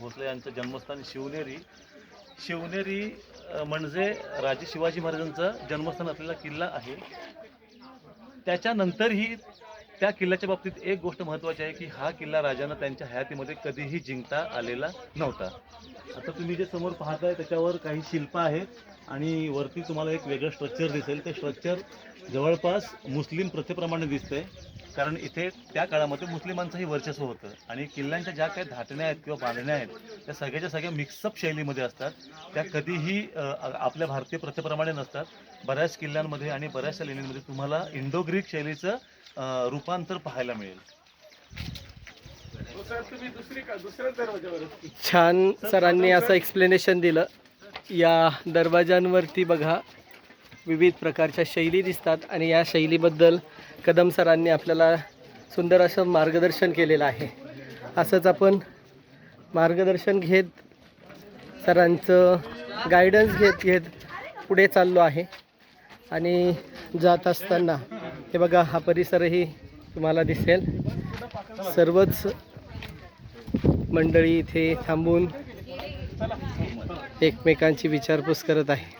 भोसले यांचं जन्मस्थान शिवनेरी. शिवनेरी म्हणजे राजे शिवाजी महाराजांचं जन्मस्थान असलेला किल्ला आहे. त्याच्यानंतरही त्या किल्ल्याच्या बाबतीत एक गोष्ट महत्त्वाची आहे की हा किल्ला राजांना त्यांच्या हयातीमध्ये कधीही जिंकता आलेला नव्हता. आता तुम्ही जे समोर पाहताय त्याच्यावर काही शिल्प आहेत आणि वरती तुम्हाला एक वेगळं स्ट्रक्चर दिसेल. ते स्ट्रक्चर जवळपास मुस्लिम प्रथेप्रमाणे दिसतंय. कारण इथे त्या काळामध्ये मुस्लिमांचंही वर्चस्व होतं. आणि किल्ल्यांच्या ज्या काही धाटण्या आहेत किंवा बांधण्या आहेत त्या सगळ्याच्या सगळ्या मिक्सअप शैलीमध्ये असतात. त्या कधीही आपल्या भारतीय प्रथेप्रमाणे नसतात. बऱ्याच किल्ल्यांमध्ये आणि बऱ्याचशा लेण्यांमध्ये तुम्हाला इंडो ग्रीक शैलीचं रूपांतर पाहायला मिळेल. छान सरांनी असं एक्सप्लेनेशन दिलं. या दरवाजांवरती बघा. विविध प्रकारच्या शैली दिसतात आणि या शैलीबद्दल कदम सरांनी आपल्याला सुंदर असं मार्गदर्शन केलेलं आहे. असंच आपण मार्गदर्शन घेत सरांचं गायडन्स घेत घेत पुढे चाललो आहे. आणि जात असताना हे बघा हा परिसरही तुम्हाला दिसेल. सर्वच मंडळी इथे थांबून एकमेकांची विचारपूस करत आहे